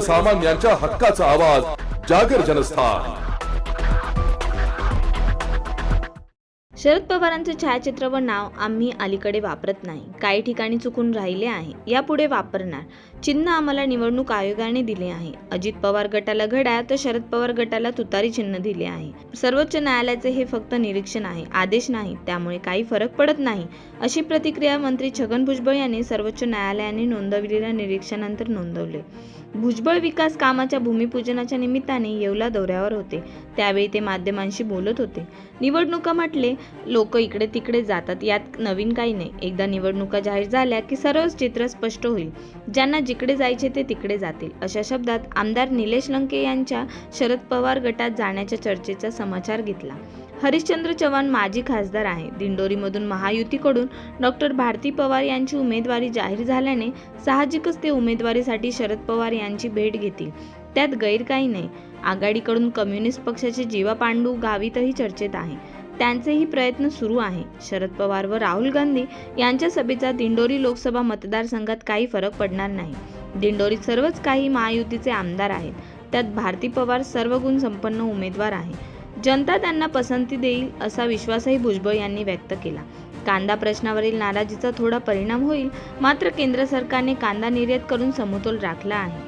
सर्वसामान्यांच्या हक्काचा आवाज जागर जनस्थान. शरद पवारांचं छायाचित्र व नाव आम्ही अलीकडे वापरत नाही. काही ठिकाणी चुकून राहिले आहे. यापुढे वापरणार. चिन्ह आम्हाला निवडणूक आयोगाने दिले आहे. अजित पवार गटाला घड्याळ तर शरद पवार गटाला तुतारी चिन्ह दिले आहे. सर्वोच्च न्यायालयाचे हे फक्त निरीक्षण आहे आदेश नाही. त्यामुळे काही फरक पडत नाही. अशी प्रतिक्रिया मंत्री छगन भुजबळ यांनी सर्वोच्च न्यायालयाने नोंदविलेल्या निरीक्षणानंतर नोंदवले. भुजबळ विकास कामाच्या भूमिपूजनाच्या निमित्ताने येवला दौऱ्यावर होते. त्यावेळी ते माध्यमांशी बोलत होते. निवडणुका म्हटले लोक इकडे तिकडे जातात यात नवीन काही नाही. एकदा निवडणुका जाहीर झाल्या की सर्वच चित्र स्पष्ट होईल. ज्यांना जिकडे जायचे ते तिकडे जातील. अशा शब्दात आमदार निलेश लंके यांच्या शरद पवार गटात जाण्याच्या चर्चेचा समाचार घेतला. हरिश्चंद्र चव्हाण माजी खासदार आहे. दिंडोरीमधून महायुतीकडून डॉक्टर भारती पवार यांची उमेदवारी जाहीर झाल्याने साहजिकच ते उमेदवारीसाठी शरद पवार यांची भेट घेतील. त्यात गैर काही नाही. आघाडीकडून कम्युनिस्ट पक्षाचे जीवा पांडू गावितही चर्चेत आहे. त्यांचेही प्रयत्न सुरू आहे. शरद पवार व राहुल गांधी यांच्या सभेचा दिंडोरी लोकसभा मतदारसंघात काही फरक पडणार नाही. दिंडोरीत सर्वच काही महायुतीचे आमदार आहेत. त्यात भारती पवार सर्व गुण संपन्न उमेदवार आहे. जनता त्यांना पसंती देईल असा विश्वासही भुजबळ यांनी व्यक्त केला. कांदा प्रश्नावरील नाराजीचा थोडा परिणाम होईल मात्र केंद्र सरकारने कांदा निर्यात करून समतोल राखला आहे.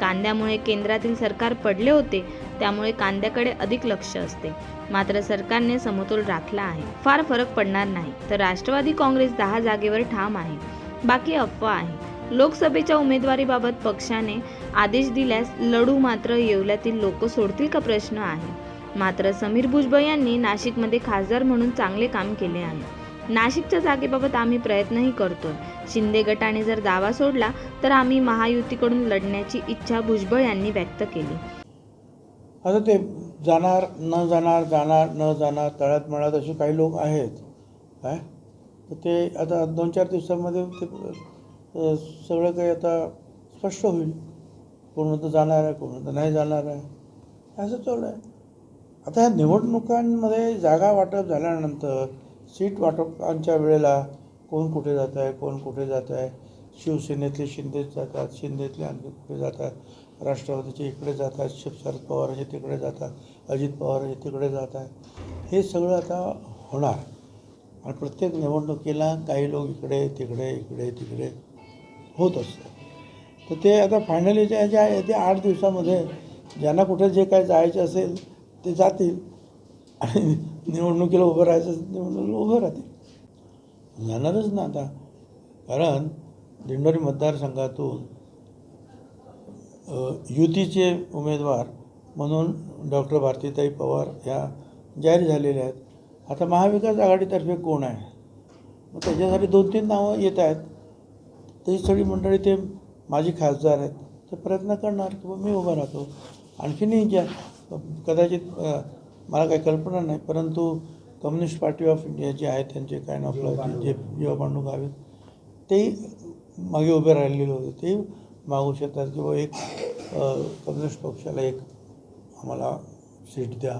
कांद्यामुळे केंद्रातील सरकार पडले होते त्यामुळे कांद्याकडे अधिक लक्ष असते. मात्र सरकारने समतोल राखला आहे. फार फरक पडणार नाही. तर राष्ट्रवादी काँग्रेस दहा जागेवर ठाम आहे. बाकी अफवा आहे. लोकसभेच्या उमेदवारीबाबत पक्षाने आदेश दिल्यास लढू मात्र येवल्यातील लोक सोडतील का प्रश्न आहे. मात्र समीर भुजबळ यांनी नाशिकमध्ये खासदार म्हणून चांगले काम केले आहे. नाशिकच्या जागेबाबत आम्ही प्रयत्नही करतोय. शिंदे गटाने जर दावा सोडला तर आम्ही महायुतीकडून लढण्याची इच्छा भुजबळ यांनी व्यक्त केली. आता ते जाणार न जाणार जाणार न जाणार तळ्यात मळ्यात असे काही लोक आहेत. काय? तर ते आता दोन चार दिवसामध्ये ते सगळं काही आता स्पष्ट होईल. कोण तर जाणार आहे कोण तर नाही जाणार आहे. असं चालू आहे. आता ह्या निवडणुकांमध्ये जागा वाटप झाल्यानंतर सीट वाटपांच्या वेळेला कोण कुठे जात आहे कोण कुठे जात आहे? शिवसेनेतले शिंदे जातात शिंदेतले आणखी कुठे जातात? राष्ट्रवादीचे इकडे जातात शिव शरद पवारचे तिकडे जातात अजित पवाराचे तिकडे जात आहेत हे सगळं आता होणार. आणि प्रत्येक निवडणुकीला काही लोक इकडे तिकडे इकडे तिकडे होत असतात. तर ते आता फायनली जे जे आहे ते आठ दिवसामध्ये ज्यांना कुठे जे काय जायचं असेल ते जातील. आणि निवडणुकीला उभं राहायचं असेल निवडणुकीला उभं राहतील. जाणारच ना आता. कारण दिंडोरी मतदारसंघातून युतीचे उमेदवार म्हणून डॉक्टर भारतीताई पवार ह्या जाहीर झालेल्या आहेत. आता महाविकास आघाडीतर्फे कोण आहे? मग त्याच्यासाठी दोन तीन नावं येत आहेत. तरी सगळी मंडळी ते माजी खासदार आहेत. ते प्रयत्न करणार की बुवा मी उभा राहतो. आणखीनही ज्या कदाचित मला काही कल्पना नाही परंतु कम्युनिस्ट पार्टी ऑफ इंडिया जे आहे त्यांचे काय नाव जे जीवा पांडू गावित तेही मागे उभे राहिलेले होते. तेही मागू शकतात किंवा एक कम्युनिस्ट पक्षाला एक आम्हाला सीट द्या.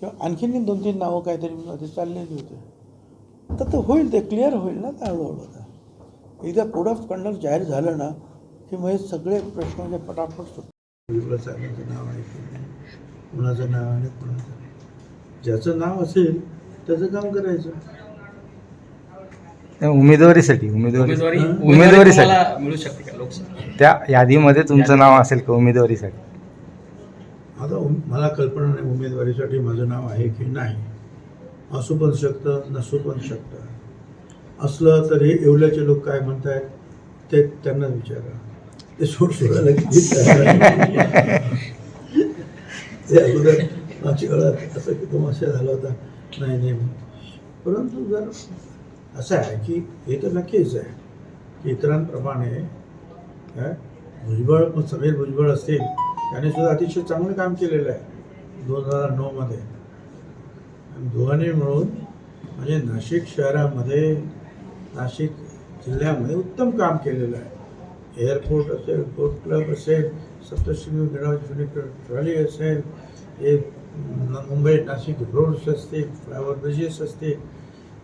किंवा आणखीन दोन तीन नावं काहीतरी मध्ये चाललेली होते. तर ते होईल ते क्लिअर होईल ना ते हळूहळू आता. एकदा कोड ऑफ कंडक्ट जाहीर झालं ना की मग हे सगळे प्रश्न म्हणजे पटापट सुटतो साहेबांचं नाव आहे नाही? कुणाचं नाव आहे कुणाचं नाही. ज्याचं नाव असेल त्याचं काम करायचं. उमेदवारीसाठी उमेदवारी. उमेदवारी उमेदवारीसाठी. तुम्हाला मिळू शकते का लोकसभा? त्या यादीमध्ये तुमचं नाव असेल का उमेदवारीसाठी? आता उम- मला कल्पना नाही उमेदवारीसाठी माझं नाव आहे की नाही. असू पण शकतं नसू पण शकतं. असलं तर येवल्याचे लोक काय म्हणत आहेत ते त्यांना विचारा. ते सोड सोडायला किती. ते अगोदर काळात असं की तमाशा झाला होता. नाही नाही. म्हणून. परंतु जर असं आहे की हे तर नक्कीच आहे की इतरांप्रमाणे काय भुजबळ समीर भुजबळ असतील त्याने सुद्धा अतिशय चांगलं काम केलेलं आहे दोन हजार नऊमध्ये. आणि दोघांनी मिळून म्हणजे नाशिक शहरामध्ये नाशिक जिल्ह्यामध्ये उत्तम काम केलेलं आहे. एअरपोर्ट असेल बोट क्लब असेल सप्तशृंगी गणराज ट्रॉली असेल हे मुंबई नाशिक रोड्स असतील फ्लायओव्हर ब्रिजेस असतील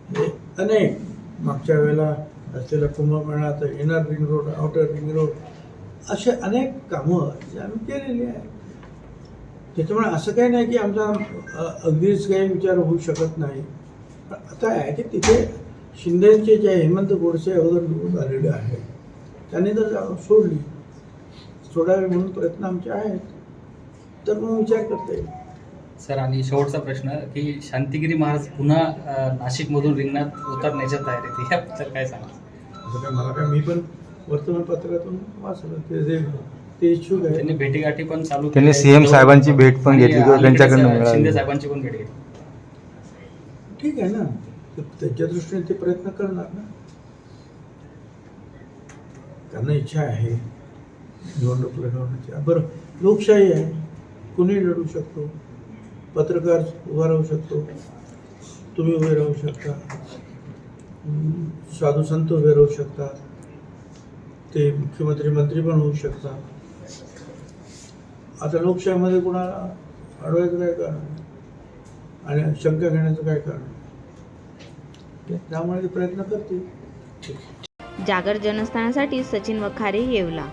अनेक मागच्या वेळेला असलेला कुंभमेळा तर inner ring road outer ring road असे अनेक कामं जे आम्ही केलेली आहे त्याच्यामुळे असं काही नाही की आमचा अगदीच काही विचार होऊ शकत नाही. पण आता आहे की तिथे शिंदेचे जे हेमंत गोडसे अगोदर निवडून आलेले आहेत त्यांनी जर सोडली. सोडावे म्हणून प्रयत्न आमचे आहेत. तर मग विचार करता येईल. सर आणि शेवटचा प्रश्न की शांतिगिरी महाराज पुन्हा नाशिकमधून रिंगणात उतरण्याच्या तयारीत याबद्दल काय सांगा मला काय मी पण वर्तमानपत्रातून वाचलं ते जे ते इच्छुक आहे त्यांनी भेटीगाठी पण चालू त्यांनी. CM साहेबांची भेट पण घेतली किंवा त्यांच्याकडनं. शिंदे साहेबांची पण भेट घेतली. ठीक आहे ना ते- त्यांच्या दृष्टीने ते प्रयत्न करणार ना. त्यांना इच्छा आहे निवडणूक लढवण्याची. बरं लोकशाही आहे कुणी लढू शकतो. पत्रकार उभा राहू शकतो. तुम्ही उभे राहू शकता. साधू संत उभे राहू शकतात ते मुख्यमंत्री मंत्री पण होऊ शकतात आता लोकशाहीमध्ये कुणाला अडवायचं काय कारण? आणि शंका घेण्याचं काय कारण? त्यामुळे ते प्रयत्न करतील. जागर जनस्थानासाठी सचिन वखारे येवला.